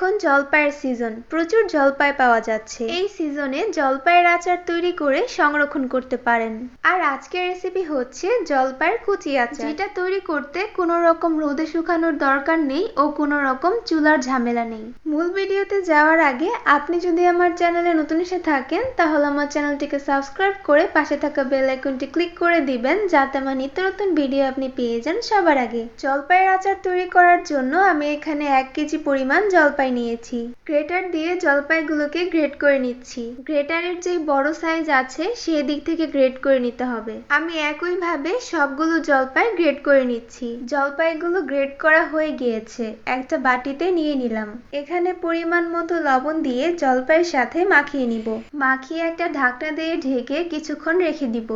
এখন জলপাইয়ের সিজন প্রচুর জলপাই পাওয়া যাচ্ছে। এই সিজনে জলপাইয়ের আচার তৈরি করে সংরক্ষণ করতে পারেন। আর আজকের রেসিপি হচ্ছে জলপাইয়ের কুচি আচার। যেটা তৈরি করতে কোনো রকম রোদে শুকানোর দরকার নেই ও কোনো রকম চুলার ঝামেলা নেই। মূল ভিডিওতে যাওয়ার আগে আপনি যদি আমার চ্যানেলে নতুন এসে থাকেন, তাহলে আমার চ্যানেলটিকে সাবস্ক্রাইব করে পাশে থাকা বেল আইকনটি ক্লিক করে দিবেন, যাতে আমার নিত্য নতুন ভিডিও আপনি পেয়ে যান সবার আগে। জলপাইয়ের আচার তৈরি করার জন্য আমি এখানে এক কেজি পরিমাণ জলপাই নিয়েছি। গ্রেটার দিয়ে জলপাইগুলোকে গ্রেট করে নিচ্ছি। গ্রেটারের যে বড় সাইজ আছে, সেই দিক থেকে গ্রেট করে নিতে হবে। আমি একইভাবে সবগুলো জলপাই গ্রেট করে নিচ্ছি। জলপাইগুলো গ্রেট করা হয়ে গিয়েছে। একটা বাটিতে নিয়ে নিলাম। এখানে পরিমাণ মতো লবণ দিয়ে জলপাইয়ের সাথে মাখিয়ে নিব। মাখিয়ে একটা ঢাকনা দিয়ে ঢেকে কিছুক্ষণ রেখে দিব।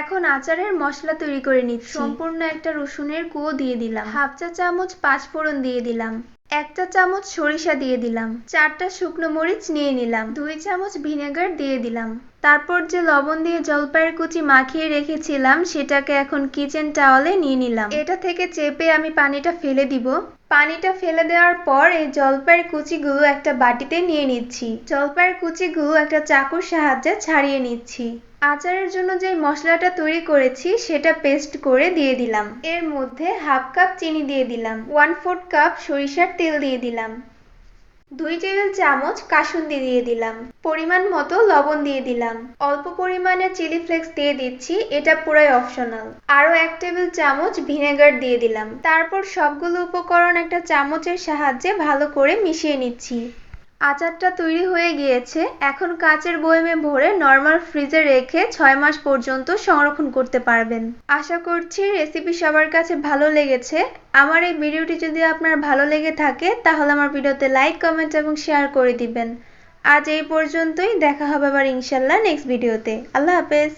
এখন আচারের মশলা তৈরি করে নিচ্ছি। সম্পূর্ণ একটা রসুনের কুয়ো দিয়ে দিলাম। হাফ চা চামচ পাঁচ ফোড়ন দিয়ে দিলাম। একটা চামচ সরিষা দিয়ে দিলাম, চারটা শুকনো মরিচ নিয়ে নিলাম, দুই চামচ ভিনেগার দিয়ে দিলাম। তারপর যে লবণ দিয়ে জলপাইয়ের কুচি মাখিয়ে রেখেছিলাম, সেটাকে এখন কিচেন টাওয়ালে নিয়ে নিলাম। এটা থেকে চেপে আমি পানিটা ফেলে দিব। পানিটা ফেলে দেওয়ার পর এই জলপাইয়ের কুচিগুলো একটা বাটিতে নিয়ে নিচ্ছি। জলপাইয়ের কুচিগুলো একটা চাকুর সাহায্যে ছাড়িয়ে নিচ্ছি। আচারের জন্য যে মশলাটা তৈরি করেছি, সেটা পেস্ট করে দিয়ে দিলাম। এর মধ্যে হাফ কাপ চিনি দিয়ে দিলাম ওয়ান ফোর্থ কাপ সরিষার তেল দিয়ে দিলাম, দুই টেবিল চামচ কাসুন্দি দিয়ে দিলাম, পরিমাণ মতো লবণ দিয়ে দিলাম, অল্প পরিমাণে চিলি ফ্লেক্স দিয়ে দিচ্ছি, এটা পুরাই অপশনাল আরও এক টেবিল চামচ ভিনেগার দিয়ে দিলাম। তারপর সবগুলো উপকরণ একটা চামচের সাহায্যে ভালো করে মিশিয়ে নিচ্ছি। আচারটা তৈরি হয়ে গিয়েছে। এখন কাচের বয়মে ভরে নর্মাল ফ্রিজে রেখে ছয় মাস পর্যন্ত সংরক্ষণ করতে পারবেন। আশা করছি রেসিপি সবার কাছে ভালো লেগেছে। আমার এই ভিডিওটি যদি আপনার ভালো লেগে থাকে, তাহলে আমার ভিডিওতে লাইক কমেন্ট এবং শেয়ার করে দিবেন। আজ এই পর্যন্তই। দেখা হবে আবার ইনশাল্লাহ নেক্সট ভিডিওতে আল্লাহ হাফেজ।